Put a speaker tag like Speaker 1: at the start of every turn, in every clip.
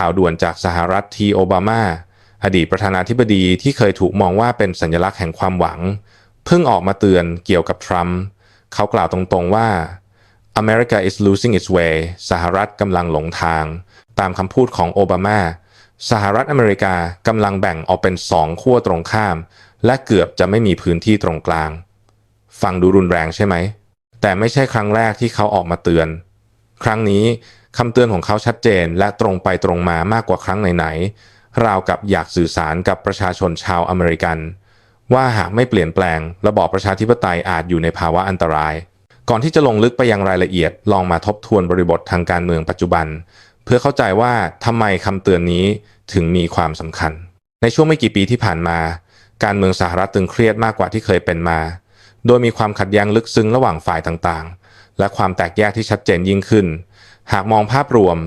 Speaker 1: ข่าวด่วนจากสหรัฐทีโอบามา อดีตประธานาธิบดีที่เคยถูกมองว่าเป็นสัญลักษณ์แห่งความหวัง เพิ่งออกมาเตือนเกี่ยวกับทรัมป์เขากล่าวตรงๆว่า America is losing its way สหรัฐกำลังหลงทาง ตามคำพูดของโอบามา สหรัฐอเมริกากำลังแบ่งออกเป็นสองขั้วตรงข้าม และเกือบจะไม่มีพื้นที่ตรงกลาง ฟังดูรุนแรงใช่ไหม แต่ไม่ใช่ครั้งแรกที่เขาออกมาเตือน ครั้งนี้ คำเตือนของเขาชัดเจนและตรงไปตรงมามากกว่าครั้งไหนๆ ราวกับอยากสื่อสารกับประชาชนชาวอเมริกัน ว่าหากไม่เปลี่ยนแปลง ระบอบประชาธิปไตยอาจอยู่ในภาวะอันตราย ก่อนที่จะลงลึกไปยังรายละเอียด ลองมาทบทวนบริบททางการเมืองปัจจุบัน เพื่อเข้าใจว่าทำไมคำเตือนนี้ถึงมีความสำคัญ ในช่วงไม่กี่ปีที่ผ่านมา การเมืองสหรัฐตึงเครียดมากกว่าที่เคยเป็นมา โดยมีความขัดแย้งลึกซึ้งระหว่างฝ่ายต่างๆ และความแตกแยกที่ชัดเจนยิ่งขึ้น หากมองภาพรวม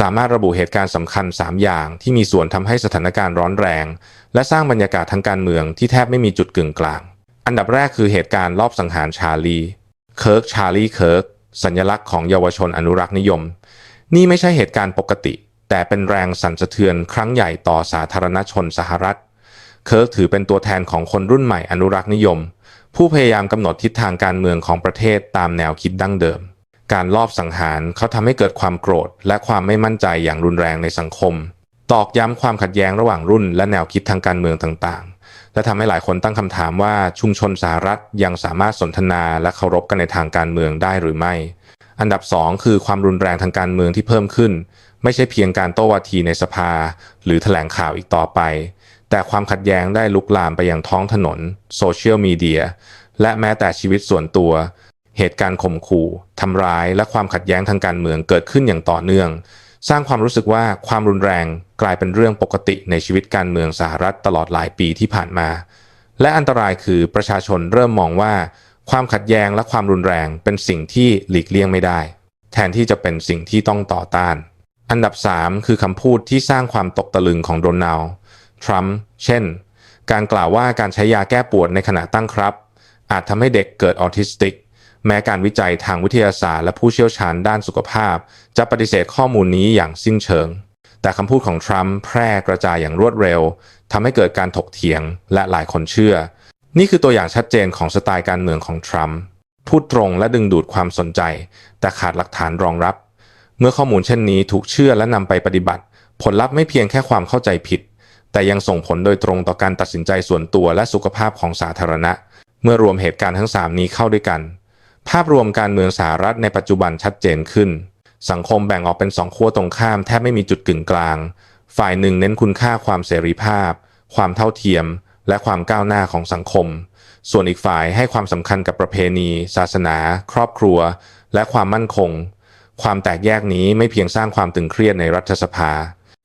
Speaker 1: สามารถระบุเหตุการณ์สำคัญ 3 อย่างที่มีส่วนทำให้สถานการณ์ร้อนแรง และสร้างบรรยากาศทางการเมืองที่แทบไม่มีจุดกึ่งกลาง อันดับแรกคือเหตุการณ์ลอบสังหารชาลีเคิร์กชาลีเคิร์กสัญลักษณ์ของเยาวชนอนุรักษ์นิยม นี่ไม่ใช่เหตุการณ์ปกติ แต่เป็นแรงสั่นสะเทือนครั้งใหญ่ต่อสาธารณชนสหรัฐเคิร์กถือเป็นตัวแทนของคนรุ่นใหม่อนุรักษ์นิยม ผู้พยายามกำหนดทิศทางการเมืองของประเทศตามแนวคิดดั้งเดิม การลอบสังหารเขาทำให้เกิดความโกรธ และความไม่มั่นใจอย่างรุนแรงในสังคม ตอกย้ำความขัดแย้งระหว่างรุ่น และแนวคิดทางการเมืองต่างๆ และทำให้หลายคนตั้งคำถามว่าชุมชนสหรัฐยังสามารถสนทนาและเคารพกันในทางการเมืองได้หรือไม่ อันดับ 2 คือความรุนแรงทางการเมืองที่เพิ่มขึ้น ไม่ใช่เพียงการโต้วาทีในสภา หรือแถลงข่าวอีกต่อไป แต่ความขัดแย้งได้ลุกลามไปยังท้องถนนโซเชียลมีเดียและแม้แต่ชีวิตส่วนตัว เหตุการณ์ข่มขู่ทำร้ายและความขัดแย้งทางการเมืองเกิดขึ้นอย่างต่อเนื่อง สร้างความรู้สึกว่าความรุนแรงกลายเป็นเรื่องปกติในชีวิตการเมืองสหรัฐตลอดหลายปีที่ผ่านมา และอันตรายคือประชาชนเริ่มมองว่า ความขัดแย้งและความรุนแรงเป็นสิ่งที่หลีกเลี่ยงไม่ได้ แทนที่จะเป็นสิ่งที่ต้องต่อต้าน อันดับ 3 คือคำพูดที่สร้างความตกตะลึงของโดนัลด์ทรัมป์เช่น การกล่าวว่าการใช้ยาแก้ปวดในขณะตั้งครับ อาจทำให้เด็กเกิดออทิสติก แม้การวิจัยทางวิทยาศาสตร์และผู้เชี่ยวชาญด้านสุขภาพ จะปฏิเสธข้อมูลนี้อย่างสิ้นเชิง แต่คำพูดของทรัมป์แพร่กระจายอย่างรวดเร็วทำให้เกิดการถกเถียงและหลายคนเชื่อ นี่คือตัวอย่างชัดเจนของสไตล์การเมืองของทรัมป์พูดตรงและดึงดูดความสนใจ แต่ขาดหลักฐานรองรับ เมื่อข้อมูลเช่นนี้ถูกเชื่อและนำไปปฏิบัติ ผลลัพธ์ไม่เพียงแค่ความเข้าใจผิด แต่ยังส่งผลโดยตรงต่อการตัดสินใจส่วนตัวและสุขภาพของสาธารณะ เมื่อรวมเหตุการณ์ทั้ง 3 นี้เข้าด้วยกัน ภาพรวมการเมืองสหรัฐในปัจจุบันชัดเจนขึ้น สังคมแบ่งออกเป็นสองขั้วตรงข้ามแทบไม่มีจุดกึ่งกลาง ฝ่ายหนึ่งเน้นคุณค่าความเสรีภาพ ความเท่าเทียม และความก้าวหน้าของสังคม ส่วนอีกฝ่ายให้ความสำคัญกับประเพณี ศาสนา ครอบครัว และความมั่นคง ความแตกแยกนี้ไม่เพียงสร้างความตึงเครียดในรัฐสภา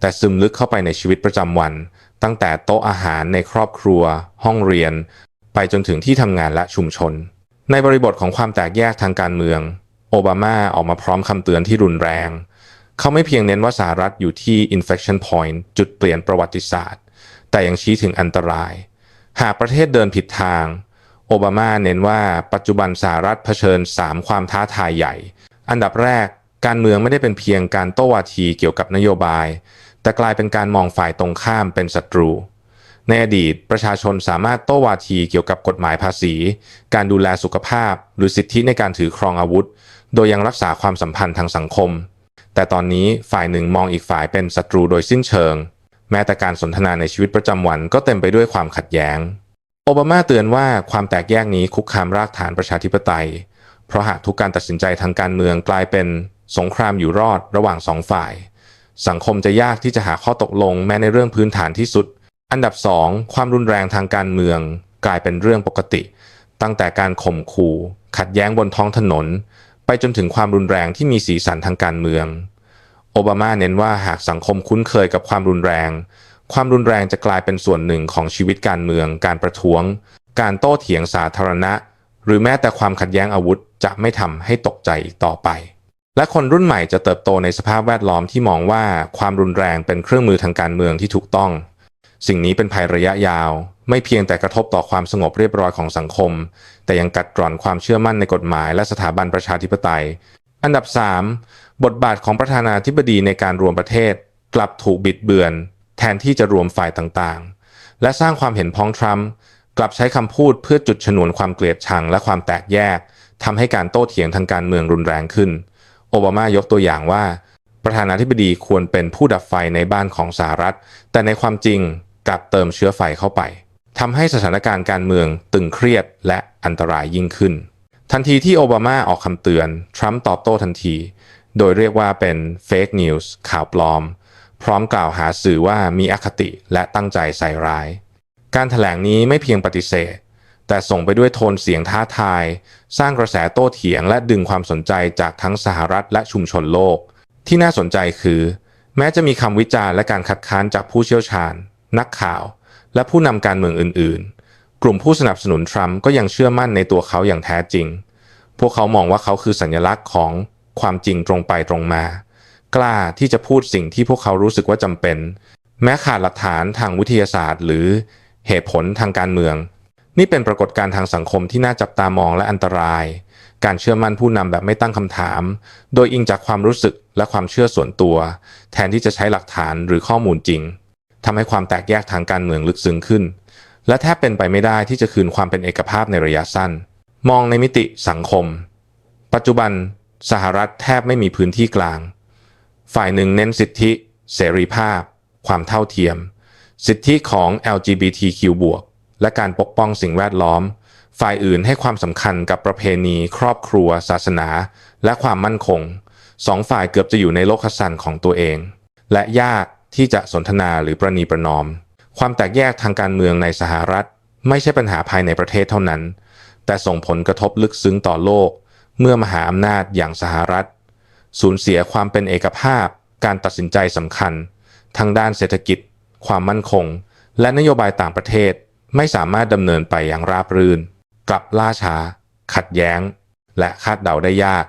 Speaker 1: แต่ซึมลึกเข้าไปในชีวิตประจำวัน ตั้งแต่โต๊ะอาหารในครอบครัว ห้องเรียน ไปจนถึงที่ทำงานและชุมชน ในบริบทของความแตกแยกทางการเมือง โอบามาออกมาพร้อมคำเตือนที่รุนแรง เขาไม่เพียงเน้นว่าสหรัฐอยู่ที่ inflection point จุดเปลี่ยนประวัติศาสตร์ แต่ยังชี้ถึงอันตราย หากประเทศเดินผิดทาง โอบามาเน้นว่าปัจจุบันสหรัฐเผชิญ 3 ความท้าทายใหญ่ อันดับแรก การเมืองไม่ได้เป็นเพียงการโต้วาทีเกี่ยวกับนโยบาย แต่กลายเป็นการมองฝ่ายตรงข้ามเป็นศัตรู ในอดีตประชาชนสามารถโต้วาทีเกี่ยวกับกฎหมายภาษี การดูแลสุขภาพ หรือสิทธิในการถือครองอาวุธ โดยยังรักษาความสัมพันธ์ทางสังคม แต่ตอนนี้ฝ่ายหนึ่งมองอีกฝ่ายเป็นศัตรูโดยสิ้นเชิง แม้แต่การสนทนาในชีวิตประจำวันก็เต็มไปด้วยความขัดแย้ง โอบามาเตือนว่าความแตกแยกนี้คุกคามรากฐานประชาธิปไตย เพราะหากทุกการตัดสินใจทางการเมืองกลายเป็นสงครามอยู่รอดระหว่างสองฝ่าย สังคมจะยากที่จะหาข้อตกลงแม้ในเรื่องพื้นฐานที่สุด อันดับ 2 ความรุนแรงทางการเมืองกลายเป็นเรื่องปกติ ตั้งแต่การข่มขู่ ขัดแย้งบนท้องถนน ไปจนถึงความรุนแรงที่มีสีสันทางการเมือง โอบามาเน้นว่าหากสังคมคุ้นเคยกับความรุนแรง ความรุนแรงจะกลายเป็นส่วนหนึ่งของชีวิตการเมือง การประท้วง การโต้เถียงสาธารณะ หรือแม้แต่ความขัดแย้งอาวุธจะไม่ทำให้ตกใจอีกต่อไป และคนรุ่นใหม่จะเติบโตในสภาพแวดล้อมที่มองว่าความรุนแรงเป็นเครื่องมือทางการเมืองที่ถูกต้อง สิ่งนี้เป็นภัยระยะยาว ไม่เพียงแต่กระทบต่อความสงบเรียบร้อยของสังคม แต่ยังกัดกร่อนความเชื่อมั่นในกฎหมายและสถาบันประชาธิปไตย อันดับ 3 บทบาทของประธานาธิบดีในการรวมประเทศ กลับถูกบิดเบือน แทนที่จะรวมฝ่ายต่างๆ และสร้างความเห็นพ้องทรัมป์กลับใช้คำพูดเพื่อจุดชนวนความเกลียดชังและความแตกแยกทำให้การโต้เถียงทางการเมืองรุนแรงขึ้น โอบามายกตัวอย่างว่า ประธานาธิบดีควรเป็นผู้ดับไฟในบ้านของสหรัฐ แต่ในความจริง กลับเติมเชื้อไฟเข้าไปทำให้สถานการณ์การเมืองตึงเครียดและอันตรายยิ่งขึ้น ทันทีที่โอบามาออกคำเตือน ทรัมป์ตอบโต้ทันที โดยเรียกว่าเป็นเฟกนิวส์ข่าวปลอม พร้อมกล่าวหาสื่อว่ามีอคติและตั้งใจใส่ร้าย การถแถลงนี้ไม่เพียงปฏิเสธ แต่ส่งไปด้วยโทนเสียงท้าทาย สร้างกระแสโต้เถียงและดึงความสนใจจากทั้งสหรัฐและชุมชนโลก ที่น่าสนใจคือ แม้จะมีคำวิจารณ์และการคัดค้านจากผู้เชี่ยวชาญ นักข่าว และผู้นำการเมืองอื่น ๆ กลุ่มผู้สนับสนุนทรัมป์ก็ยังเชื่อมั่นในตัวเขาอย่างแท้จริง พวกเขามองว่าเขาคือสัญลักษณ์ของความจริงตรงไปตรงมา กล้าที่จะพูดสิ่งที่พวกเขารู้สึกว่าจำเป็น แม้ขาดหลักฐานทางวิทยาศาสตร์ หรือเหตุผลทางการเมือง นี่เป็นปรากฏการณ์ทางสังคมที่น่าจับตามองและอันตราย การเชื่อมั่นผู้นำแบบไม่ตั้งคำถาม โดยอิงจากความรู้สึกและความเชื่อส่วนตัว แทนที่จะใช้หลักฐานหรือข้อมูลจริง ทำให้ความแตกแยกทางการเมืองลึกซึ้งขึ้น และแทบเป็นไปไม่ได้ที่จะคืนความเป็นเอกภาพในระยะสั้น มองในมิติสังคม ปัจจุบันสหรัฐแทบไม่มีพื้นที่กลาง ฝ่ายหนึ่งเน้นสิทธิ เสรีภาพ ความเท่าเทียม สิทธิของ LGBTQ บวกและการปกป้องสิ่งแวดล้อม ฝ่ายอื่นให้ความสำคัญกับประเพณี ครอบครัว ศาสนา และความมั่นคงสองฝ่ายเกือบจะอยู่ในโลกสันของตัวเอง และยาก ที่จะสนทนาหรือประนีประนอม ความแตกแยกทางการเมืองในสหรัฐ ไม่ใช่ปัญหาภายในประเทศเท่านั้น แต่ส่งผลกระทบลึกซึ้งต่อโลก เมื่อมหาอำนาจอย่างสหรัฐ สูญเสียความเป็นเอกภาพ การตัดสินใจสำคัญ ทางด้านเศรษฐกิจ ความมั่นคง และนโยบายต่างประเทศไม่สามารถดำเนินไปอย่างราบรื่น กลับล่าช้า ขัดแย้ง และคาดเดาได้ยาก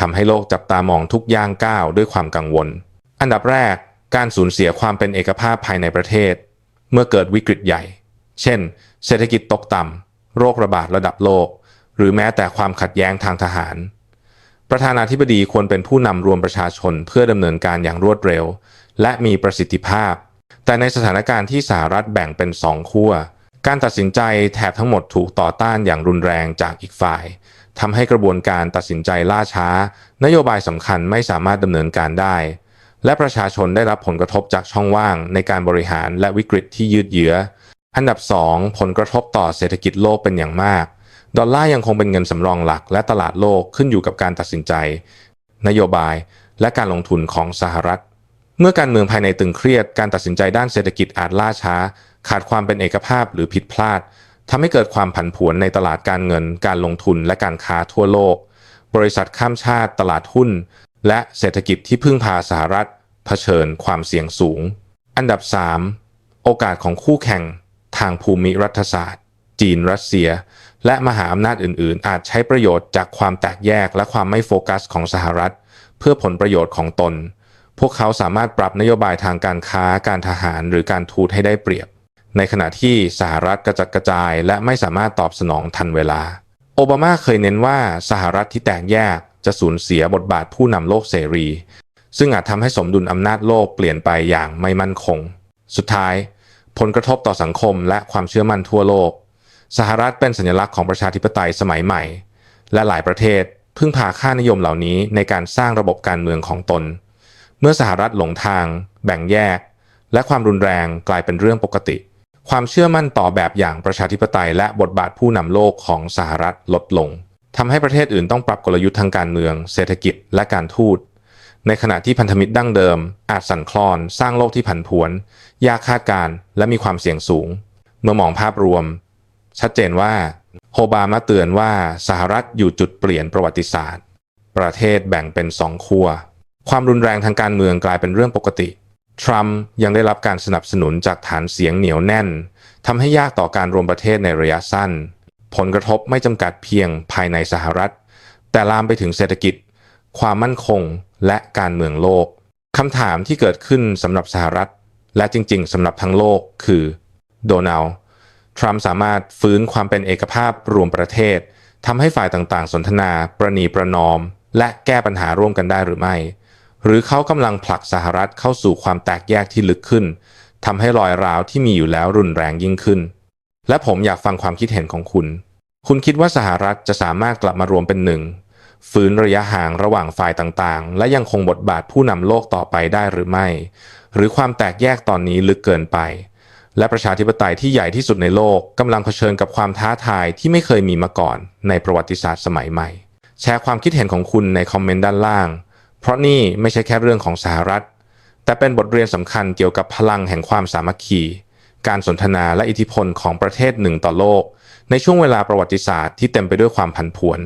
Speaker 1: ทำให้โลกจับตามองทุกย่างก้าวด้วยความกังวล อันดับแรก การสูญเสียความเป็นเอกภาพภายในประเทศ เมื่อเกิดวิกฤตใหญ่ เช่น เศรษฐกิจตกต่ำ โรคระบาดระดับโลก หรือแม้แต่ความขัดแย้งทางทหาร ประธานาธิบดีควรเป็นผู้นำรวมประชาชนเพื่อดำเนินการอย่างรวดเร็ว และมีประสิทธิภาพ แต่ในสถานการณ์ที่สหรัฐแบ่งเป็นสองขั้ว การตัดสินใจแถบทั้งหมดถูกต่อต้านอย่างรุนแรงจากอีกฝ่ายทำให้กระบวนการตัดสินใจล่าช้า นโยบายสำคัญไม่สามารถดำเนินการได้ และประชาชนได้รับผลกระทบจากช่องว่างในการบริหารและวิกฤตที่ยืดเยื้อ อันดับ 2 ผลกระทบต่อเศรษฐกิจโลกเป็นอย่างมาก ดอลลาร์ยังคงเป็นเงินสำรองหลัก และตลาดโลกขึ้นอยู่กับการตัดสินใจ นโยบาย และการลงทุนของสหรัฐ เมื่อการเมืองภายในตึงเครียด การตัดสินใจด้านเศรษฐกิจอาจล่าช้า ขาดความเป็นเอกภาพหรือผิดพลาดทำให้เกิดความผันผวนในตลาดการเงิน การลงทุนและการค้าทั่วโลก บริษัทข้ามชาติ ตลาดหุ้น และเศรษฐกิจที่พึ่งพาสหรัฐเผชิญความเสี่ยงสูง อันดับ 3 โอกาสของคู่แข่งทางภูมิรัฐศาสตร์ จีนรัสเซีย และมหาอำนาจอื่น ๆ อาจใช้ประโยชน์จากความแตกแยกและความไม่โฟกัสของสหรัฐ เพื่อผลประโยชน์ของตน พวกเขาสามารถปรับนโยบายทางการค้าการทหารหรือการทูตให้ได้เปรียบ ในขณะที่สหรัฐกระจัดกระจาย และไม่สามารถตอบสนองทันเวลา โอบามาเคยเน้นว่าสหรัฐที่แตกแยก จะสูญเสียบทบาทผู้นำโลกเสรี ซึ่งอาจทำให้สมดุลอำนาจโลกเปลี่ยนไปอย่างไม่มั่นคง สุดท้าย ผลกระทบต่อสังคมและความเชื่อมั่นทั่วโลก สหรัฐเป็นสัญลักษณ์ของประชาธิปไตยสมัยใหม่ และหลายประเทศพึ่งพาค่านิยมเหล่านี้ในการสร้างระบบการเมืองของตน เมื่อสหรัฐหลงทาง แบ่งแยก และความรุนแรงกลายเป็นเรื่องปกติ ความเชื่อมั่นต่อแบบอย่างประชาธิปไตยและบทบาทผู้นำโลกของสหรัฐลดลง ทำให้ประเทศอื่นต้องปรับกลยุทธ์ทางการเมือง เศรษฐกิจและการทูต ในขณะที่พันธมิตรดั้งเดิม อาจสั่นคลอน สร้างโลกที่ผันผวน ยากคาดการและมีความเสี่ยงสูง เมื่อมองภาพรวม ชัดเจนว่าโฮบามาเตือนว่าสหรัฐอยู่จุดเปลี่ยนประวัติศาสตร์ ประเทศแบ่งเป็นสองขั้วความรุนแรงทางการเมืองกลายเป็นเรื่องปกติ ทรัมป์ยังได้รับการสนับสนุนจากฐานเสียงเหนียวแน่นทำให้ยากต่อการรวมประเทศในระยะสั้น ผลกระทบไม่จำกัดเพียงภายในสหรัฐ แต่ลามไปถึงเศรษฐกิจ ความมั่นคงและการเมืองโลกคำถามที่เกิดขึ้นสำหรับสหรัฐ และจริง ๆสำหรับทั้งโลกคือโดนัลด์ทรัมป์สามารถฟื้นความเป็นเอกภาพรวมประเทศทำให้ฝ่ายต่างๆ สนทนา ประนีประนอม และแก้ปัญหาร่วมกันได้หรือไม่ หรือเขากำลังผลักสหรัฐเข้าสู่ความแตกแยกที่ลึกขึ้นทำให้รอยร้าวที่มีอยู่แล้วรุนแรงยิ่งขึ้น และผมอยากฟังความคิดเห็นของคุณ คุณคิดว่าสหรัฐจะสามารถกลับมารวมเป็นหนึ่งฟื้นระยะห่างระหว่างฝ่ายต่างๆ และยังคงบทบาทผู้นำโลกต่อไปได้หรือไม่ หรือความแตกแยกตอนนี้ลึกเกินไป และประชาธิปไตยที่ใหญ่ที่สุดในโลกกำลังเผชิญกับความท้าทายที่ไม่เคยมีมาก่อน ในประวัติศาสตร์สมัยใหม่ แชร์ความคิดเห็นของคุณในคอมเมนต์ด้านล่าง เพราะนี่ไม่ใช่แค่เรื่องของสหรัฐ แต่เป็นบทเรียนสำคัญเกี่ยวกับพลังแห่งความสามัคคี การสนทนาและอิทธิพลของประเทศหนึ่งต่อโลก ในช่วงเวลาประวัติศาสตร์ที่เต็มไปด้วยความผันผวน